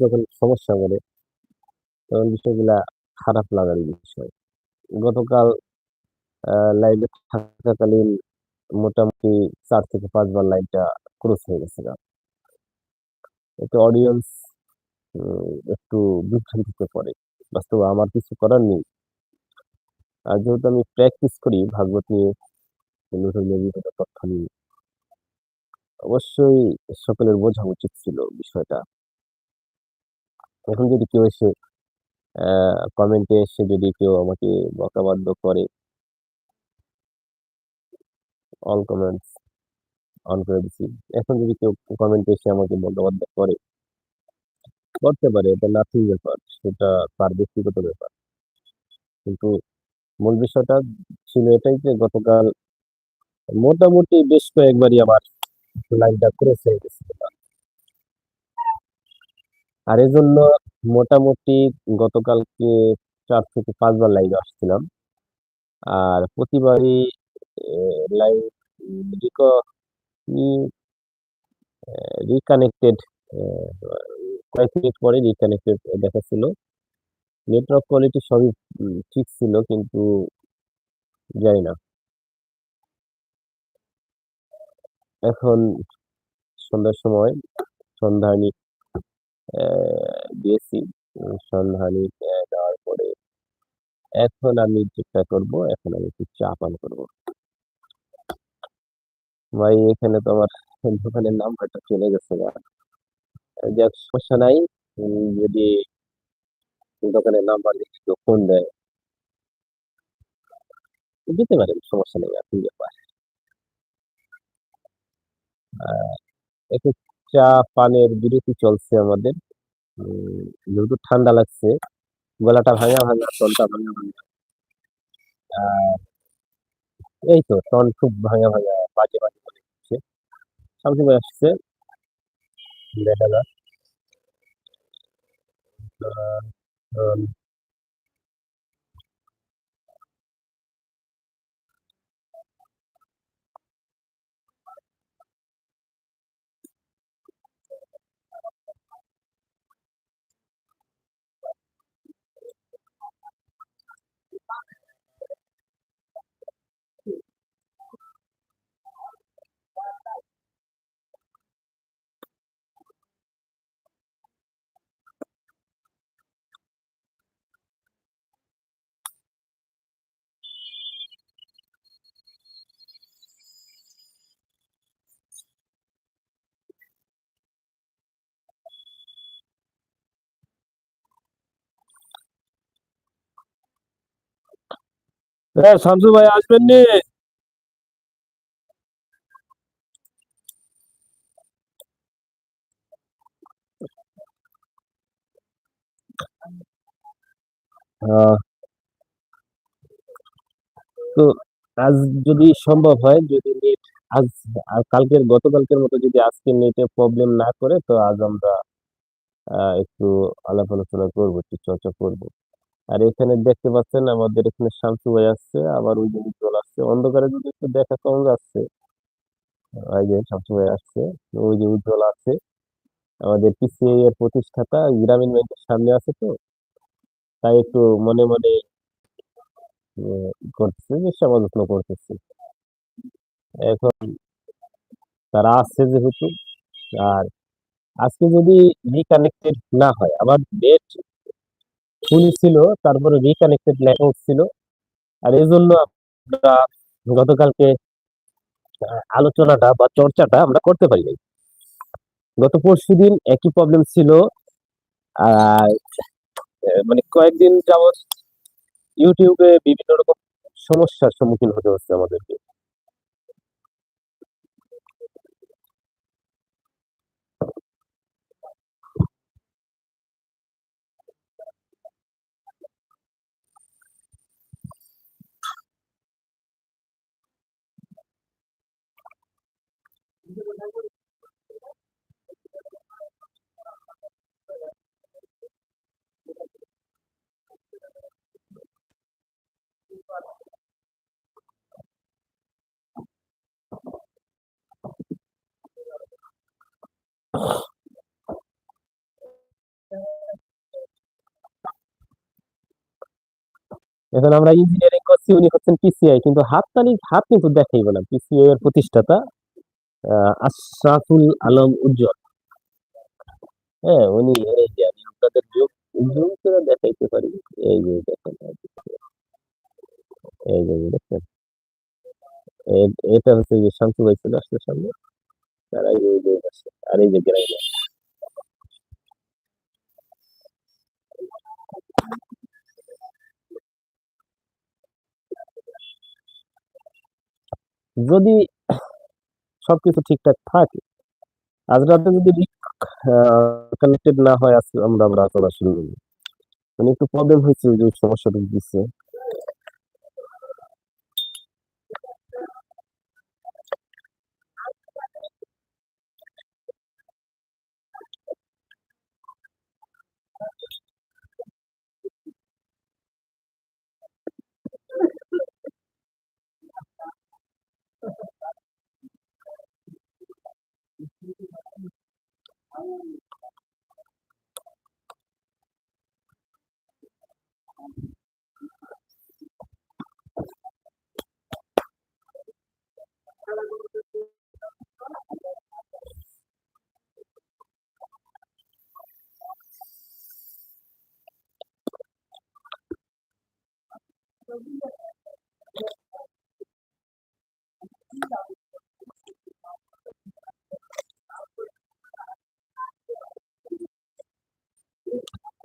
যখন সমস্যা করে, তখন বিষয়গুলা খারাপ লাগার বিষয়। গতকাল লাইভে থাকাকালীন মোটামুটি চার থেকে পাঁচবার লাইনটা ক্রস হয়ে গেছে এতে অডিয়েন্স একটু বিভ্রান্তিতে পড়ে। বাস্তবে আমার কিছু করার নেই। আর যেহেতু আমি প্র্যাকটিস করি ভাগবত নিয়ে তথ্য নিয়ে, অবশ্যই সকলের বোঝা উচিত ছিল বিষয়টা। এখন যদি কেউ এসে কমেন্টে এসে যদি কেউ আমাকে বকাবাদ্য করে অল কমেন্টস অন করে দিছি। এখন যদি কেউ কমেন্টে এসে আমাকে বকাবাদ্য করে, করতে পারে, এটা নাথিং ব্যাপার, সেটা তার ব্যক্তিগত ব্যাপার। কিন্তু মূল বিষয়টা ছিল এটাই যে গতকাল মোটামুটি বেশ কয়েকবারই আমার লাইনটা ক্রস হয়ে গেছিল আর এই জন্য মোটামুটি গতকালকে চার থেকে পাঁচবার লাইভে আসছিলাম। আর প্রতিবারই লাইভ রিকানেক্টেড কয়েক মিনিট পরে রিকানেক্টেড দেখাচ্ছিল নেটওয়ার্ক কোয়ালিটি সবই ঠিক ছিল, কিন্তু জানি না। এখন সন্ধ্যার সময় সন্ধানী দিয়েছি। সন্ধানী দেওয়ার পরে এখন আমি চেষ্টা করব, এখন আমি একটু চা পান করব। ভাই, এখানে তো আমার দোকানের নাম্বারটা চলে গেছে যাক, সমস্যা নাই। যদি দোকানের নাম্বার কেউ ফোন দেয়। দিতে পারেন, সমস্যা নেই, আপনি ব্যাপার চা পানের বিরতি চলছে আমাদের। যেহেতু ঠান্ডা লাগছে, গলাটা ভাঙা ভাঙা টনটা ভাঙা ভাঙা। এই তো টন খুব ভাঙা ভাঙা বাজে বাজে মনে হচ্ছে। সামনে আসছে। দেখা যাক। হ্যাঁ শামসু ভাই আসবেন নি তো আজ যদি সম্ভব হয়, যদি নেট আজ কালকের, গতকালকের মতো যদি আজকে নেটে প্রবলেম না করে, তো আজ আমরা একটু আলাপ আলোচনা করব, একটু চর্চা করব। আর এখানে দেখতে পাচ্ছেন আমাদের এখানে শামসু ভাই আসছে, আবার ওই যে উজ্জ্বল আসছে। অন্ধকারে যদি একটু দেখা কম যাচ্ছে। ওই যে শামসু ভাই আসছে, ওই যে উজ্জ্বল আছে। আমাদের পিসিআই এর প্রতিষ্ঠাতা গ্রামীণ ব্যাংকের সামনে আছে তো। তাই একটু মনে মনে করতেছে, যে সেবা যত্ন করতেছে। এখন তারা আসছে যেহেতু, আর আজকে যদি রিকানেক্টেড না হয়, আবার ডেট খুলি ছিল, তারপরে রিকানেক্টেড লেখা ছিল আর এই জন্য আমরা গতকালকে আলোচনাটা বা চর্চাটা আমরা করতে পারি নাই। গত পরশু দিন একই প্রবলেম ছিল। আর মানে কয়েকদিন যাবৎ ইউটিউবে বিভিন্ন রকম সমস্যার সম্মুখীন হতে হচ্ছে আমাদেরকে। এখন আমরা ইঞ্জিনিয়ারিং করছি, উনি হচ্ছেন পিসিআই কিন্তু হাততালি, হাত কিন্তু দেখাইব না। পিসিআই এর প্রতিষ্ঠাতা আশরাফুল আলম উজ্জ্বল। হ্যাঁ উনি এই যে আমি আপনাদের জুম জুম করে দেখাইতে পারি। এই যে দেখেন, এই যে দেখেন। এটা হচ্ছে যে শান্তু ভাই চলে আসছে সামনে। আর এই যে আর এই যে গ্রাইডার যদি সবকিছু ঠিকঠাক থাকে, আজ রাতে যদি কানেক্টেড না হয়, আজকে আমরা আমরা সরাসরি নেব। মানে একটু প্রবলেম হয়েছে যে সমস্যাটা দিচ্ছে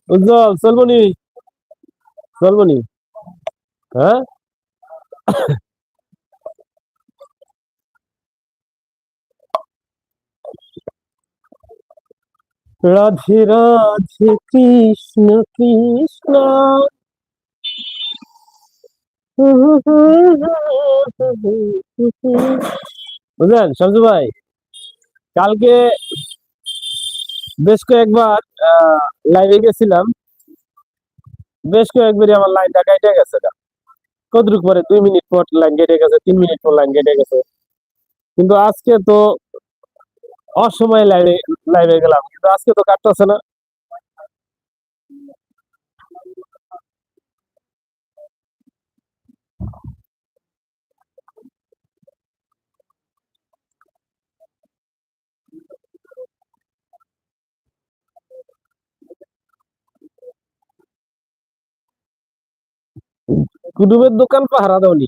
উজ্জ্বল চলবনি চলবনি হ্যাঁ? রাধে রাধে কৃষ্ণ কৃষ্ণ। বুঝলেন, শামসু ভাই, কালকে বেশ কয়েকবার লাইভে গেছিলাম। বেশ কয়েকবারই আমার লাইনটা কেটে গেছে। কতটুকু পরে? দুই মিনিট পর লাইন কেটে গেছে, তিন মিনিট পর লাইন কেটে গেছে। কিন্তু আজকে তো অসময়ে লাইভে লাইভে গেলাম। কিন্তু আজকে তো কাটতেছে না। কুটুবের দোকান পাহারা দেওনি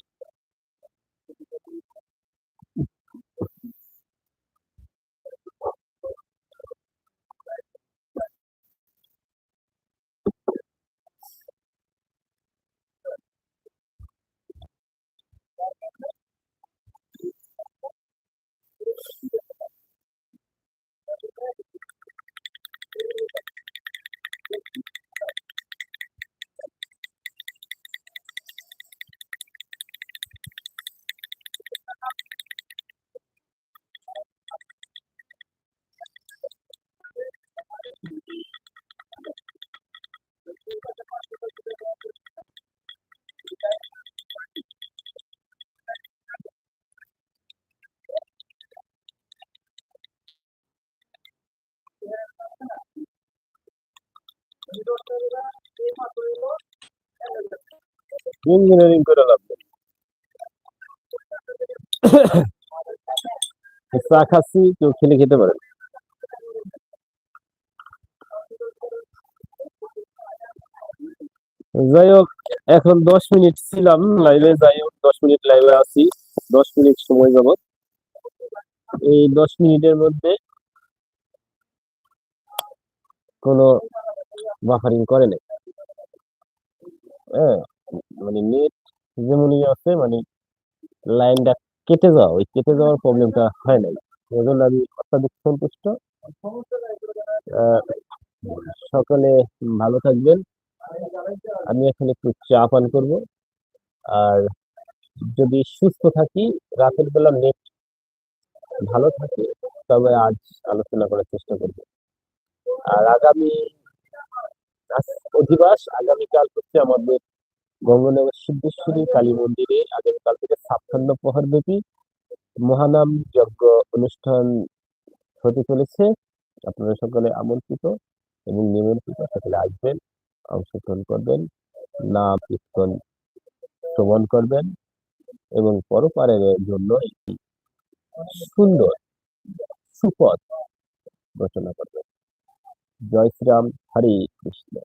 ইঞ্জিনিয়ারিং করে লাভ। চা খাচ্ছি কেউ খেলে খেতে পারে যাই হোক এখন দশ মিনিট ছিলাম, লাইভে যাই হোক দশ মিনিট লাইভে আছি। দশ মিনিট সময় যাবত এই দশ মিনিটের মধ্যে কোনো বাফারিং করে নাই। হ্যাঁ। মানে নেট যেমনই আছে মানে লাইনটা কেটে যাওয়া, ওই কেটে যাওয়ার প্রবলেমটা হয় নাই। এজন্য আমি অত্যাধিক সন্তুষ্ট। সকলে ভালো থাকবেন। আমি এখন একটু চা পান করব। আর যদি সুস্থ থাকি, রাতের বেলা নেট ভালো থাকে, তবে আজ আলোচনা করার চেষ্টা করব। আর আগামী অধিবাস, আগামীকাল হচ্ছে আমাদের গঙ্গনগর সিদ্ধেশ্বরী, কালী মন্দিরে আগামীকাল থেকে ছাপ্পান্ন প্রহর ব্যাপী মহানাম যজ্ঞ অনুষ্ঠান হতে চলেছে। আপনারা সকলে আমন্ত্রিত এবং নিমন্ত্রিত সকলে আসবেন, অংশগ্রহণ করবেন, নাম কীর্তন শ্রবণ করবেন এবং পরপারের জন্য একটি সুন্দর সুপথ রচনা করবেন। জয় শ্রীরাম, হরে কৃষ্ণ।